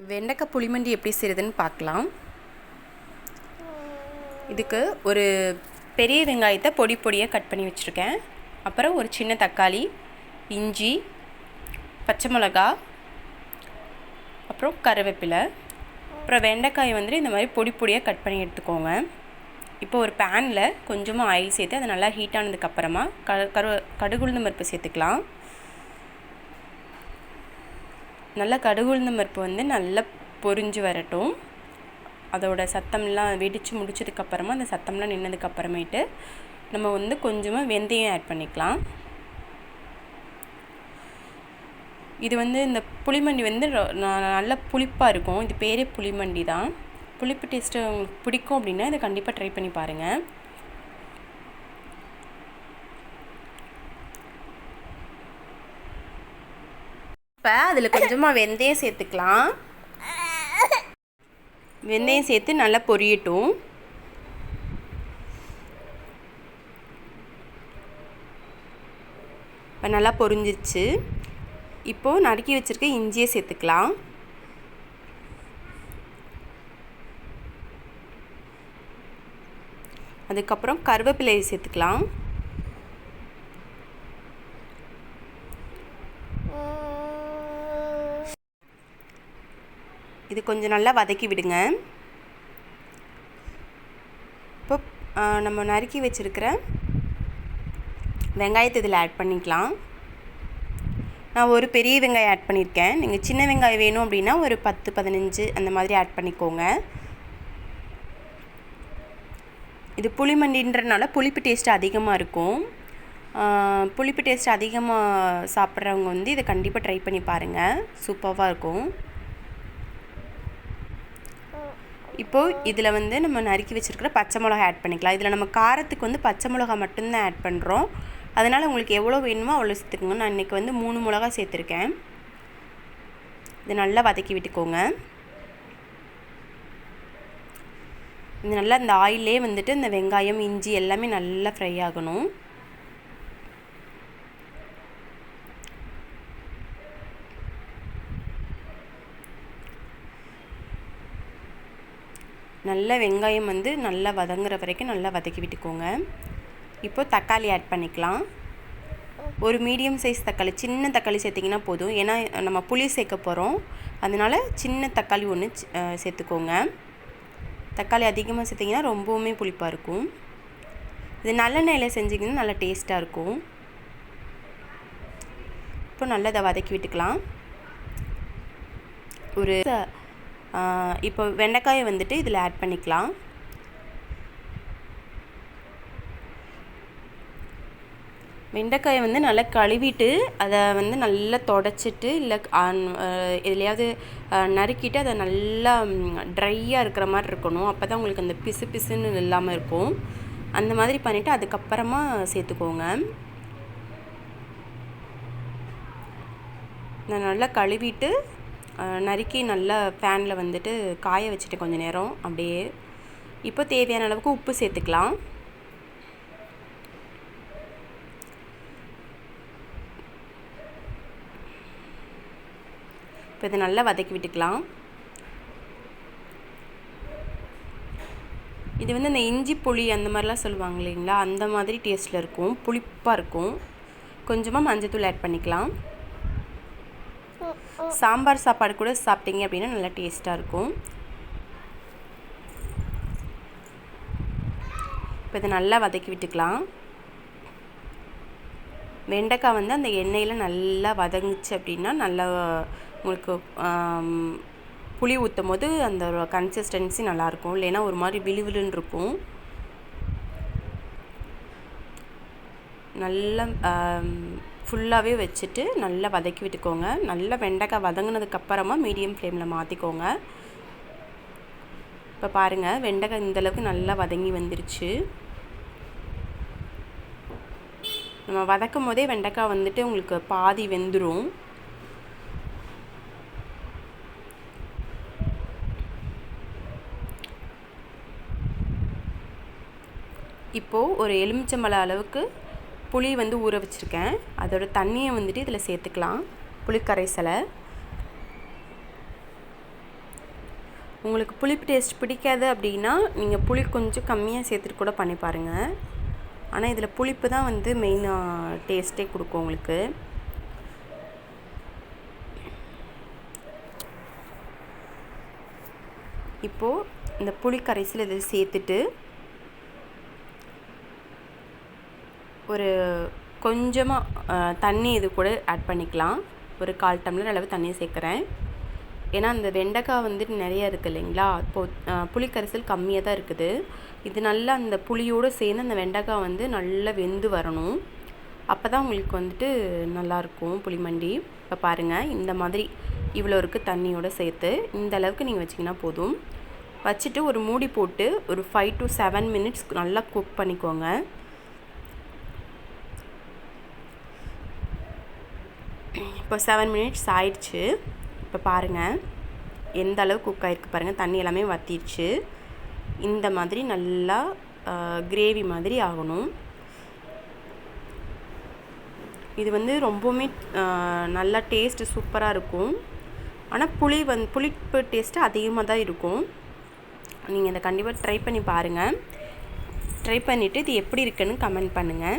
வெண்டைக்காய் புளிமண்டி எப்படி செய்கிறதுன்னு பார்க்கலாம். இதுக்கு ஒரு பெரிய வெங்காயத்தை பொடி பொடியாக கட் பண்ணி வச்சுருக்கேன். அப்புறம் ஒரு சின்ன தக்காளி இஞ்சி பச்சை மிளகா அப்புறம் கருவேப்பிலை. அப்புறம் வெண்டைக்காய் வந்துட்டு இந்த மாதிரி பொடி பொடியாக கட் பண்ணி எடுத்துக்கோங்க. இப்போ ஒரு பேனில் கொஞ்சமாக ஆயில் சேர்த்து அது நல்லா ஹீட் ஆனதுக்கப்புறமா க கரு கடுகுழுந்து பருப்பு சேர்த்துக்கலாம். நல்லா கடுகு உளுந்தம் பருப்பு வந்து நல்லா பொரிஞ்சு வரட்டும். அதோட சத்தம்லாம் வெடித்து முடிச்சதுக்கப்புறமா அந்த சத்தம்லாம் நின்னதுக்கப்புறமேட்டு நம்ம வந்து கொஞ்சமாக வெந்தயம் ஆட் பண்ணிக்கலாம். இது வந்து இந்த புளிமண்டி வந்து நல்லா புளிப்பாக இருக்கும். இது பேரே புளிமண்டி தான். புளிப்பு டேஸ்ட்டு உங்களுக்கு பிடிக்கும் அப்படின்னா இதை கண்டிப்பாக ட்ரை பண்ணி பாருங்கள் இப்போ அதில் கொஞ்சமாக வெந்தயம் சேர்த்துக்கலாம். வெந்தயம் சேர்த்து நல்லா பொரியட்டும். இப்போ நல்லா பொரிஞ்சிச்சு இப்போது நறுக்கி வச்சுருக்க இஞ்சியை சேர்த்துக்கலாம். அதுக்கப்புறம் கருவேப்பிலையை சேர்த்துக்கலாம். இது கொஞ்சம் நல்லா வதக்கி விடுங்க. இப்போ நம்ம நறுக்கி வச்சுருக்கிற வெங்காயத்தை இதில் ஆட் பண்ணிக்கலாம். நான் ஒரு பெரிய வெங்காயம் ஆட் பண்ணியிருக்கேன். நீங்கள் சின்ன வெங்காயம் வேணும் அப்படின்னா ஒரு பத்து பதினஞ்சு அந்த மாதிரி ஆட் பண்ணிக்கோங்க. இது புளிமண்டின்றனால புளிப்பு டேஸ்ட் அதிகமாக இருக்கும். புளிப்பு டேஸ்ட் அதிகமாக சாப்பிட்றவங்க வந்து இதை கண்டிப்பாக ட்ரை பண்ணி பாருங்கள் சூப்பராக இருக்கும். இப்போது இதில் வந்து நம்ம நறுக்கி வச்சுருக்கிற பச்சை மிளகா ஆட் பண்ணிக்கலாம். இதில் நம்ம காரத்துக்கு வந்து பச்சை மிளகா மட்டும்தான் ஆட் பண்ணுறோம் அதனால் உங்களுக்கு எவ்வளோ வேணுமோ அவ்வளோ சேர்த்துக்கோங்க. நான் இன்றைக்கி வந்து மூணு மிளகா சேர்த்துருக்கேன். இது நல்லா வதக்கி விட்டுக்கோங்க. இது நல்லா இந்த ஆயிலே வந்துட்டு இந்த வெங்காயம் இஞ்சி எல்லாமே நல்லா ஃப்ரை ஆகணும். நல்ல வெங்காயம் வந்து நல்லா வதங்குற வரைக்கும் நல்லா வதக்கி விட்டுக்கோங்க. இப்போது தக்காளி ஆட் பண்ணிக்கலாம். ஒரு மீடியம் சைஸ் தக்காளி சின்ன தக்காளி சேர்த்திங்கன்னா போதும். ஏன்னா நம்ம புளி சேர்க்க போகிறோம் அதனால் சின்ன தக்காளி ஒன்று சேர்த்துக்கோங்க. தக்காளி அதிகமாக சேர்த்திங்கன்னா ரொம்பவுமே புளிப்பாக இருக்கும். இது நல்லெண்ணெயில் செஞ்சிங்கன்னா நல்லா டேஸ்ட்டாக இருக்கும். இப்போ நல்லா இதை வதக்கி விட்டுக்கலாம். ஒரு இப்போ வெண்டைக்காயை வந்துட்டு இதில் ஆட் பண்ணிக்கலாம். வெண்டைக்காயை வந்து நல்லா கழுவிட்டு அதை வந்து நல்லா தொடச்சிட்டு இல்லை எதுலையாவது நறுக்கிட்டு அதை நல்லா ட்ரையாக இருக்கிற மாதிரி இருக்கணும். அப்போ தான் உங்களுக்கு அந்த பிசு பிசுன்னு இல்லாமல் இருக்கும். அந்த மாதிரி பண்ணிவிட்டு அதுக்கப்புறமா சேர்த்துக்கோங்க. நான் நல்லா கழுவிட்டு நறுக்கி நல்லா ஃபேனில் வந்துட்டு காய வச்சுட்டு கொஞ்சம் நேரம் அப்படியே இப்போ தேவையான அளவுக்கு உப்பு சேர்த்துக்கலாம். இப்போ இதை நல்லா வதக்கி விட்டுக்கலாம். இது வந்து இந்த இஞ்சி புளி அந்த மாதிரிலாம் சொல்லுவாங்க இல்லைங்களா? அந்த மாதிரி டேஸ்ட்டில் இருக்கும். புளிப்பாக இருக்கும். கொஞ்சமாக மஞ்சத்தூள் ஆட் பண்ணிக்கலாம். சாம்பார் சாப்பாடு கூட சாப்பிட்டீங்க அப்படின்னா நல்லா டேஸ்ட்டாக இருக்கும். இப்போ இதை நல்லா வதக்கி விட்டுக்கலாம். வெண்டைக்காய் வந்து அந்த எண்ணெயில் நல்லா வதங்குச்சு அப்படின்னா நல்லா உங்களுக்கு புளி ஊற்றும் போது அந்த கன்சிஸ்டன்சி நல்லாயிருக்கும். இல்லைன்னா ஒரு மாதிரி விழுவிழுன்னு இருக்கும். நல்லா ஃபுல்லாகவே வச்சுட்டு நல்லா வதக்கி விட்டுக்கோங்க. நல்லா வெண்டைக்காய் வதங்கினதுக்கப்புறமா மீடியம் ஃப்ளேமில் மாற்றிக்கோங்க இப்போ பாருங்கள் வெண்டைக்காய் இந்தளவுக்கு நல்லா வதங்கி வந்துருச்சு. நம்ம வதக்கும் போதே வெண்டைக்காய் வந்துட்டு உங்களுக்கு பாதி வெந்துடும் இப்போது ஒரு எலுமிச்சம்பழ அளவுக்கு புளி வந்து ஊற வச்சுருக்கேன். அதோட தண்ணியை வந்துட்டு இதில் சேர்த்துக்கலாம். புளிக்கரைசலை உங்களுக்கு புளிப்பு டேஸ்ட் பிடிக்காது அப்படின்னா நீங்கள் புளி கொஞ்சம் கம்மியாக சேர்த்துட்டு கூட பண்ணி பாருங்கள் ஆனால் இதில் புளிப்பு தான் வந்து மெயினாக டேஸ்ட்டே கொடுக்கும் உங்களுக்கு. இப்போது இந்த புளி கரைசல் இதில் சேர்த்துட்டு ஒரு கொஞ்சமாக தண்ணி இது கூட ஆட் பண்ணிக்கலாம். ஒரு கால் டம்ளர் அளவு தண்ணி சேர்க்குறேன். ஏன்னா அந்த வெண்டைக்காய் வந்துட்டு நிறைய இருக்குது இல்லைங்களா? இப்போது புளிக்கரைசல் கம்மியாக தான் இருக்குது. இது நல்லா அந்த புளியோடு சேர்ந்து அந்த வெண்டைக்காய் வந்து நல்லா வெந்து வரணும். அப்போ தான் உங்களுக்கு வந்துட்டு நல்லாயிருக்கும் புளிமண்டி இப்போ பாருங்கள் இந்த மாதிரி இவ்வளோ இருக்குது தண்ணியோடு சேர்த்து. இந்த அளவுக்கு நீங்கள் வச்சிங்கன்னா போதும். வச்சுட்டு ஒரு மூடி போட்டு ஒரு ஃபைவ் டு செவன் மினிட்ஸ் நல்லா குக் பண்ணிக்கோங்க. இப்போ செவன் மினிட்ஸ் ஆயிடுச்சு. இப்போ பாருங்கள் எந்த அளவு குக் ஆகிருக்கு பாருங்கள் தண்ணி எல்லாமே வற்றிடுச்சு இந்த மாதிரி நல்லா கிரேவி மாதிரி ஆகணும். இது வந்து ரொம்பவுமே நல்லா டேஸ்ட்டு சூப்பராக இருக்கும். ஆனால் புளி வந் புளிப்பு டேஸ்ட்டு அதிகமாக தான் இருக்கும். நீங்கள் இதை கண்டிப்பாக ட்ரை பண்ணி பாருங்கள் ட்ரை பண்ணிவிட்டு இது எப்படி இருக்குன்னு கமெண்ட் பண்ணுங்கள்